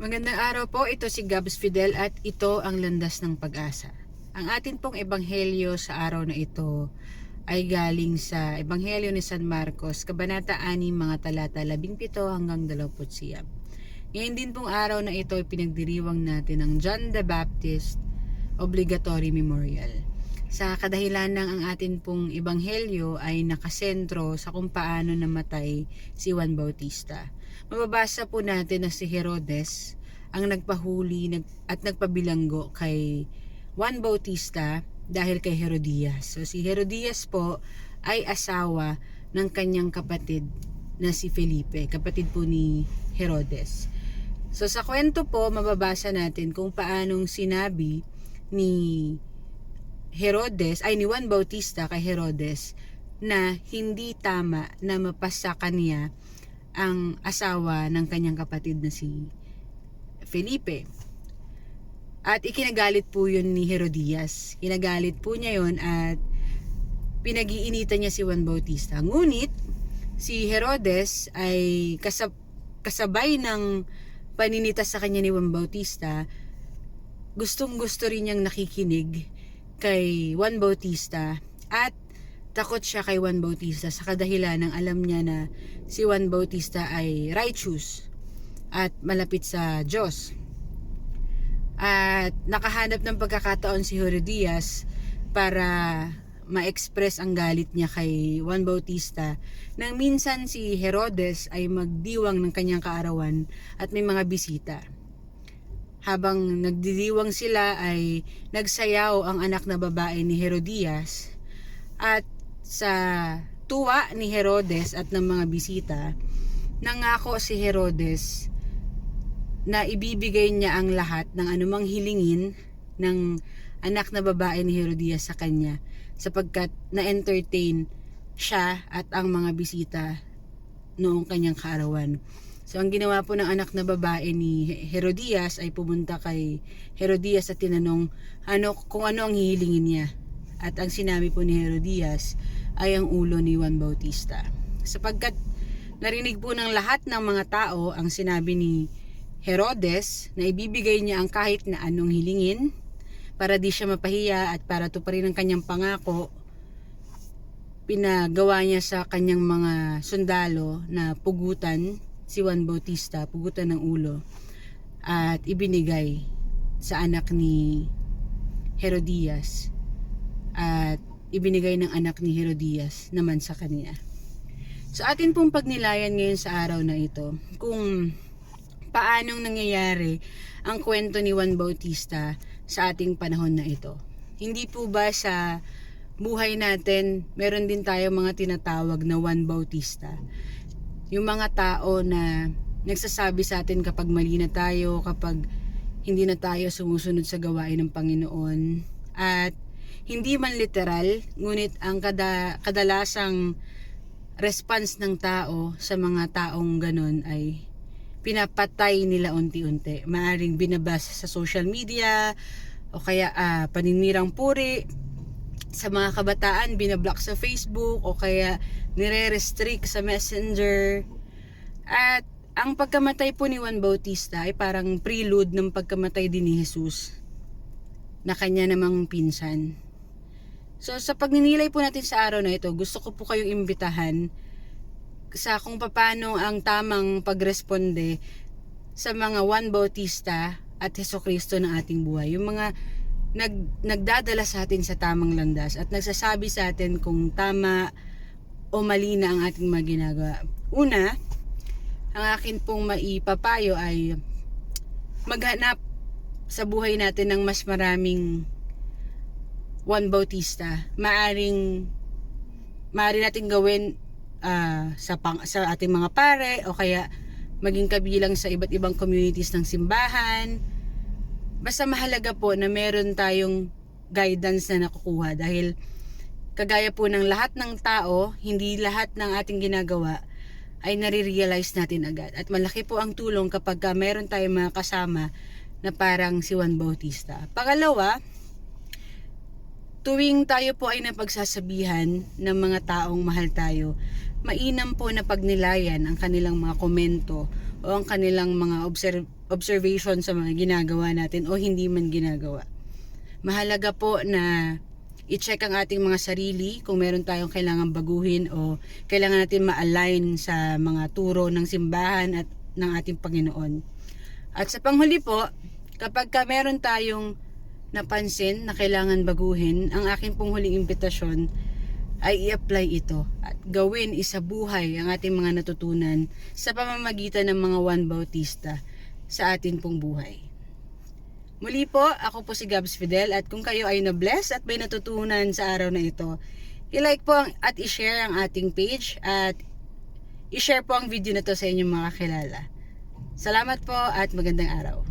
Magandang araw po, ito si Gabs Fidel at ito ang landas ng pag-asa. Ang atin pong ebanghelyo sa araw na ito ay galing sa Ebanghelyo ni San Marcos, Kabanata 6, mga talata 17 hanggang 29. Ngayon din pong araw na ito ay pinagdiriwang natin ang John the Baptist Obligatory Memorial. Sa kadahilan ng ang atin pong ebanghelyo ay nakasentro sa kung paano namatay si Juan Bautista. Mababasa po natin na si Herodes ang nagpahuli nag, at nagpabilanggo kay Juan Bautista dahil kay Herodias. So si Herodias po ay asawa ng kanyang kapatid na si Felipe, kapatid po ni Herodes. So sa kwento po, mababasa natin kung paanong sinabi ni Herodes, ay ni Juan Bautista kay Herodes na hindi tama na mapasa kanya ang asawa ng kanyang kapatid na si Felipe. At ikinagalit po yun ni Herodias. Kinagalit po niya yun at pinag-iinitan niya si Juan Bautista. Ngunit, si Herodes ay kasab kasabay ng paninita sa kanya ni Juan Bautista, gustong gusto rin niyang nakikinig kay Juan Bautista at takot siya kay Juan Bautista sa kadahilan ng alam niya na si Juan Bautista ay righteous at malapit sa Diyos. At nakahanap ng pagkakataon si Herodias para ma-express ang galit niya kay Juan Bautista nang minsan si Herodes ay magdiwang ng kanyang kaarawan at may mga bisita. Habang nagdidiwang sila ay nagsayaw ang anak na babae ni Herodias at sa tuwa ni Herodes at ng mga bisita, nangako si Herodes na ibibigay niya ang lahat ng anumang hilingin ng anak na babae ni Herodias sa kanya sapagkat na-entertain siya at ang mga bisita noong kanyang kaarawan. So ang ginawa po ng anak na babae ni Herodias ay pumunta kay Herodias at tinanong ano, kung ano ang hihilingin niya. At ang sinabi po ni Herodias ay ang ulo ni Juan Bautista. Sapagkat narinig po ng lahat ng mga tao ang sinabi ni Herodes na ibibigay niya ang kahit na anong hilingin para di siya mapahiya at para tuparin ang kanyang pangako pinagawa niya sa kanyang mga sundalo na pugutan si Juan Bautista, pugutan ng ulo at ibinigay sa anak ni Herodias at ibinigay ng anak ni Herodias naman sa kanya. So atin pong pagnilayan ngayon sa araw na ito kung paanong nangyayari ang kwento ni Juan Bautista sa ating panahon na ito. Hindi po ba sa buhay natin, meron din tayo mga tinatawag na Juan Bautista. Yung mga tao na nagsasabi sa atin kapag mali na tayo, kapag hindi na tayo sumusunod sa gawain ng Panginoon. At hindi man literal, ngunit ang kada, kadalasang response ng tao sa mga taong ganun ay pinapatay nila unti-unti. Maaring binabasa sa social media o kaya ah, paninirang puri sa mga kabataan, binablock sa Facebook o kaya nire-restrict sa messenger. At ang pagkamatay po ni Juan Bautista ay parang prelude ng pagkamatay din ni Jesus na kanya namang pinsan. So sa pagninilay po natin sa araw na ito, gusto ko po kayong imbitahan sa kung paano ang tamang pagresponde sa mga Juan Bautista at Heso Kristo ng ating buhay. Yung mga nag, nagdadala sa atin sa tamang landas at nagsasabi sa atin kung tama o mali na ang ating mga ginagawa. Una, ang akin pong maipapayo ay maghanap sa buhay natin ng mas maraming Juan Bautista. Maaring maaari natin gawin ah, sa pang, sa ating mga pare o kaya maging kabilang sa iba't ibang communities ng simbahan. Basta mahalaga po na meron tayong guidance na nakukuha dahil kagaya po ng lahat ng tao, hindi lahat ng ating ginagawa ay nare-realize natin agad. At malaki po ang tulong kapag ka meron tayong mga kasama na parang si Juan Bautista. Pangalawa, tuwing tayo po ay napagsasabihan ng mga taong mahal tayo, mainam po na pagnilayan ang kanilang mga komento o ang kanilang mga observ- observation sa mga ginagawa natin o hindi man ginagawa. Mahalaga po na i-check ang ating mga sarili kung meron tayong kailangan baguhin o kailangan natin ma-align sa mga turo ng simbahan at ng ating Panginoon. At sa panghuli po, kapag ka meron tayong napansin na kailangan baguhin, ang aking pong huling imbitasyon ay i-apply ito at gawin isabuhay ang ating mga natutunan sa pamamagitan ng mga Juan Bautista sa atin pong buhay. Muli po, ako po si Gabs Fidel at kung kayo ay na-bless at may natutunan sa araw na ito, i-like po ang- at i-share ang ating page at i-share po ang video na to sa inyong mga kilala. Salamat po at magandang araw.